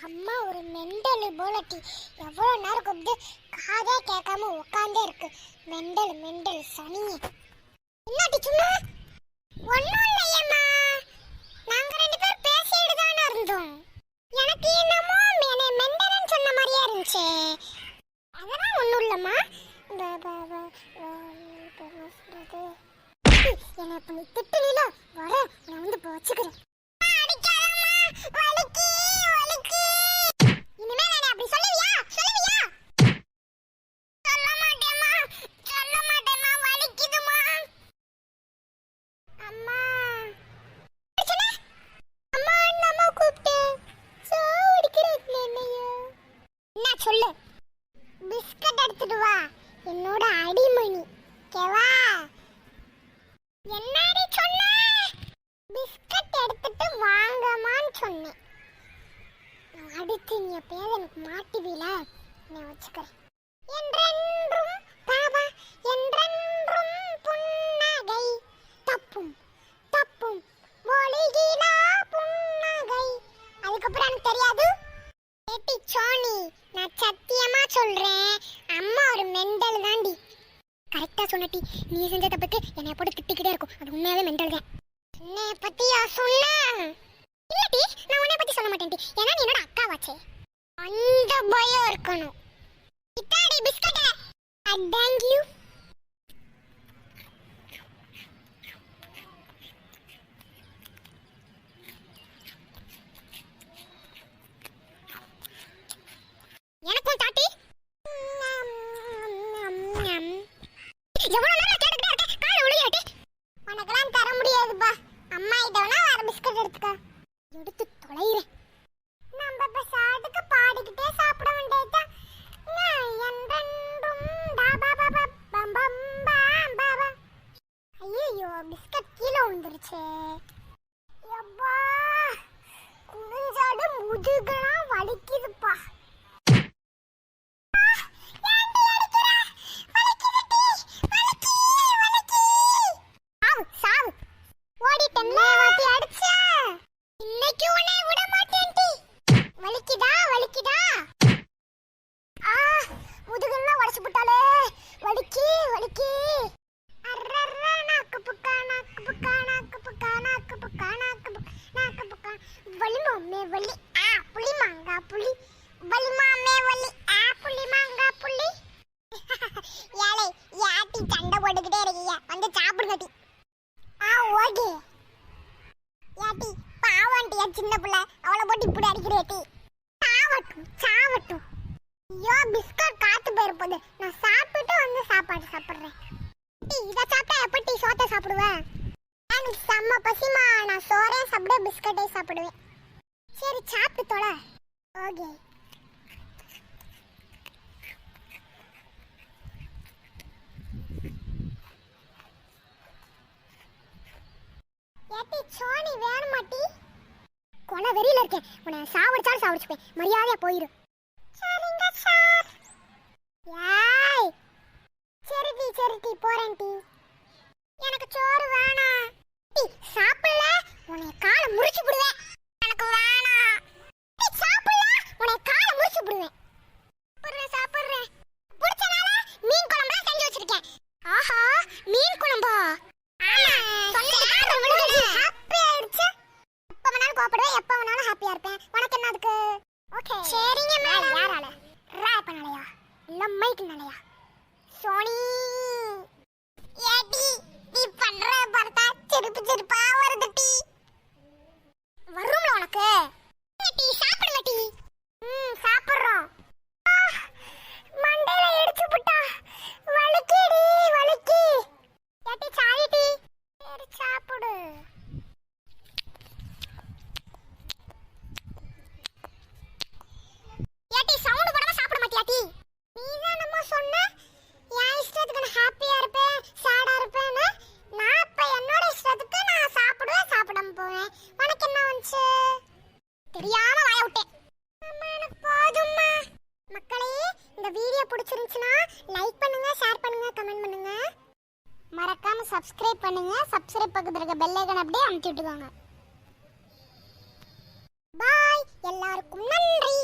அம்மா ஒரு மெண்டலு போலட்டி எவ்வளோ நேரம் கூப்பிட்டு காதே கேட்காம உட்காந்தே இருக்கு மெண்டல் மெண்டல் சனி என்னாட்டி சும்மா ஒன்றும் இல்லையம்மா நாங்கள் ரெண்டு பேரும் பேசிட்டு தானே இருந்தோம் எனக்கு என்னமோ என்னை மெண்டல்னு சொன்ன மாதிரியா இருந்துச்சு அதெல்லாம் ஒன்றும் இல்லைம்மா ப- இப்ப என்ன சொல்றது? நீ திட்டுனீல வர நான் வந்து இப்போ வச்சுக்கிறேன் அடிக்காதம்மா வலிக்கு வலிக்கு இனிமே நான் அப்படி சொல்லுவியா சொல்லுவியா சொல்ல மாட்டேம்மா சொல்ல மாட்டேம்மா வலிக்குதுமா அம்மா அடிச்சனா? அம்மா அம்மா கூப்பிட்டேன் சாவடிக்கிறாங்க என்னைய என்ன சொல்லு பிஸ்கட் எடுத்துட்டு வா என்னோட அடிமணி கேவா? என்னடி சொன்ன? பிஸ்கட் எடுத்துட்டு வாங்கம்மான்னு சொன்னேன். அடுத்து நீ எப்பயாவது எனக்கு மாட்டுவீல நான் வச்சுக்கிறேன். பாட்டி நீ செஞ்ச தப்புக்கு என்னைய போட்டு திட்டிக்கிட்டே இருக்கும். அது உண்மையாவே மென்டல் தான். என்னைய பத்தியா சொன்ன? இல்லடி நான் உன்னை பத்தி சொல்ல மாட்டேன் ஏன்னா நீ என்னோட அக்காவாச்சே. அந்த பயம் இருக்கணும். இத்தாடி பிஸ்கட் தேங்க் யூ வந்துருச்சு. கீழே விழுந்துருச்சே எப்பா குனிஞ்சாடு முதுகெல்லாம் புளி வலி மாமே வலி. ஆ மாங்கா புள்ளி. ஏலே யாட்டி சண்டை போட்டுக்கிட்டே இருக்கீங்க. வந்து சாப்பிடுங்க டி. ஆ ஓகே. யாட்டி பாவாண்டியா சின்ன பிள்ளை? அவளை போட்டு இப்படி அடிக்கிறே டி. சாவட்டும் சாவட்டும். ஐயோ பிஸ்கட் காத்து போயிருப்போது நான் சாப்பிட்டு வந்து சாப்பாடு சாப்பிட்றேன். இதை சாப்பிட்டா எப்படி டீ சோத்தை சாப்பிடுவேன் எனக்கு செம்ம பசிமா நான் சோறே சாப்பிட பிஸ்கட்டே சாப்பிடுவேன். சரி சாப்பிட்டு தொலை. ஓகே. கொலை வெறியில இருக்கேன். உன்னை சாவடிச்சாலும் சாவடிச்சுப்பேன். மரியாதையா போயிரு. சரிங்க சார். ஏய் சரி டி போறேன் டி எனக்கு என்ன அதுக்கு? ஓகே சரிங்க மேடம். யாரால ரா பண்ணலையா? இல்ல மைக் நாளையா சோனி. ஏடி நீ பண்ற பார்த்தா சிரிப்பு சிரிப்பா தெரியாம வாய விட்டேன். அம்மா எனக்கு போதும்மா. மக்களே இந்த வீடியோ பிடிச்சிருந்துச்சுன்னா லைக் பண்ணுங்க ஷேர் பண்ணுங்க கமெண்ட் பண்ணுங்க. மறக்காம சப்ஸ்கிரைப் பண்ணுங்க. சப்ஸ்கிரைப் பக்கத்துல இருக்க பெல் ஐகான் அப்படியே அமுத்தி விட்டுக்கோங்க. பாய் எல்லாருக்கும் நன்றி.